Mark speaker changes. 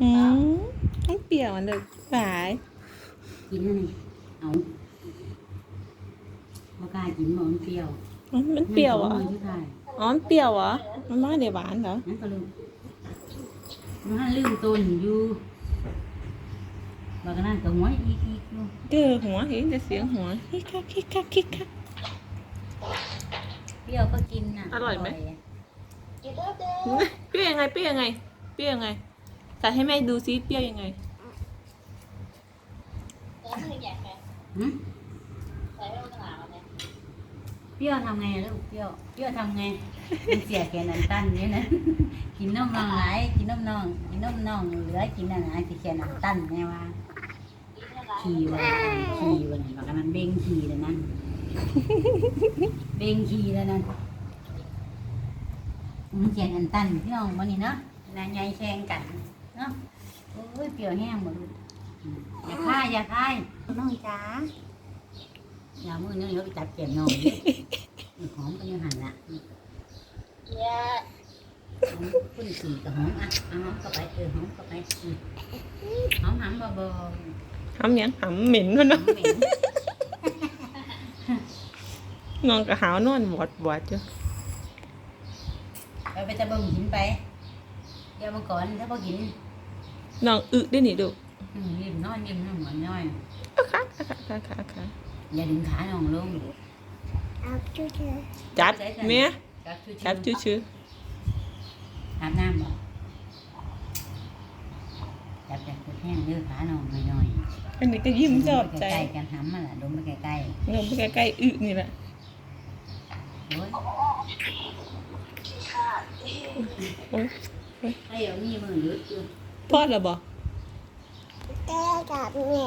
Speaker 1: อืมมันเปรี้ยวอะเลยหวาย
Speaker 2: กินนั่นนี่เอาบ่กล้ากินบ่มันเปรี้ยว
Speaker 1: อ๋อมันเปรี้ยวเหรอะ
Speaker 2: มันชื่อไทย
Speaker 1: อ๋อมันเปรี้ยวเหรอมันไม่ได้หวานเหรอ
Speaker 2: นั่นก็ลืมมันลืมต้นอยู่บางนั้นก็หัวอีกอีกอยู่
Speaker 1: เจอหัวเห็นแต่เสียงหัวคิกคักคิกคักคิกคัก
Speaker 2: เปรี้ยวก็กินน่ะ
Speaker 1: อร่อยไหมะ เปรี้ยวยังไงเปรี้ยวยังไงเปรี้ยวยังไง ใส่ให้แม่ดูซิเปรี้ยวยังไง
Speaker 2: หึเปรี้ยวทำไงลูกเปรี้ยวเปรี้ยวทำไงมันเสียแกนันตันเนี่ยนะกินน้ำนองหลายกินน้ำนองกินน้ำนองเหลือกินนั่นนะสิแกนันตันไงวะขี่วันขี่วันบางนั้นเบ่งขี่เลยนะเบ่งขี่เลยนะมันแข่งกันตันพี่น้องวันนี้เนาะนายใหญ่แข่งกัน เนาะโอ้ยเปรี้ยวแห้งหมดเลยอย่าค่ายอย่าค่ายน้องจ๋าอย่ามือเนื้อเดี๋ยวไปจับเก็บน้องดิหอมก็ยังหันละคุณสี่กับหอมอะเอาหอมเข้าไปเออหอมเข้าไปอืมหอมหันบ่บ่
Speaker 1: หำยังหำเหม็นวะ
Speaker 2: หอ
Speaker 1: เนาะ
Speaker 2: มเหม็น
Speaker 1: นอนกับหาวนอนบอดบอดอยู่
Speaker 2: ไปไปตะเบิ่งหินไปเดี๋ยวมาก่อนถ้าบ่กิน
Speaker 1: น้องอึได้หนิดู
Speaker 2: อืมริมนอนริมน้ำหมอนน้อย
Speaker 1: อะค่ะค่ะค่ะค่ะค่ะ
Speaker 2: อย่าดึงขาน้องลง
Speaker 1: จัดเมีย
Speaker 2: จับชื่อ
Speaker 1: จัดชื่อชื่อ
Speaker 2: อาบน้ำบ่จับจับตัวแห้งเด้อขาน้องน้อย
Speaker 1: อันนี้ก็ยิ้ม
Speaker 2: ๆ
Speaker 1: ชอบใจ
Speaker 2: ใกล้ๆกันหำมาล่ะดมไปใกล้
Speaker 1: นมใกล้ๆอึนี่แหละ
Speaker 2: ๆโอ้ย
Speaker 1: โอ้ย
Speaker 2: ให้เอามีมือหยุดอยู่
Speaker 1: พอดแล้วบ่
Speaker 3: แก้กับแม่